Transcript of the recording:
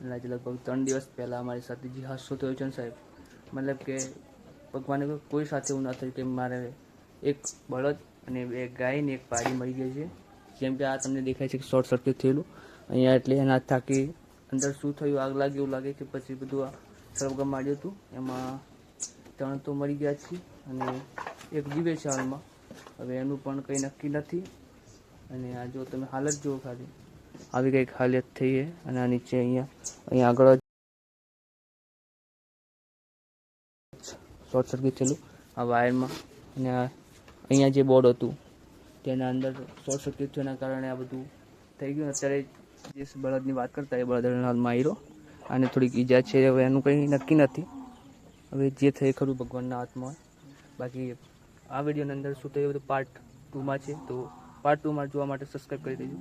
એટલે આજે લગભગ ત્રણ દિવસ પહેલાં અમારી સાથે જે હાદસો થયો છે ને સાહેબ. મતલબ કે ભગવાને કોઈ- સાથે એવું ના થયું કે મારે એક બળદ અને બે ગાય ને એક પાડી મળી ગઈ છે. જેમ કે આ તમને દેખાય છે કે શોર્ટ સર્કિટ થયેલું. અહીંયા એટલે એના થાકી અંદર શું થયું, આગ લાગી એવું લાગે કે પછી બધું આ સળગમ માંડ્યું હતું. એમાં ત્રણ તો મરી ગયા છે અને એક જીવે છે હાલમાં. હવે એનું પણ કંઈ નક્કી નથી. અને આ જો તમે હાલત જુઓ ખાલી. આવી કંઈક હાલત થઈ છે અને આ નીચે અહીંયા અહીંયા આગળ શોર્ટ સર્કિટ થયેલું. આ વાયરમાં અને અહીંયા જે બોર્ડ હતું, તેના અંદર શોર્ટ સર્કિટ થવાના કારણે આ બધું થઈ ગયું. અત્યારે જે બળદની વાત કરતા એ બળદ હાલમાં આવ્યો અને થોડીક ઈજા છે, હવે એનું કંઈ નક્કી નથી. હવે જે થઈ ખરું ભગવાનના હાથમાં. બાકી આ વિડીયોની અંદર શું થયું બધું પાર્ટ ટુમાં છે, તો પાર્ટ ટુમાં જોવા માટે સબસ્ક્રાઈબ કરી દેજો.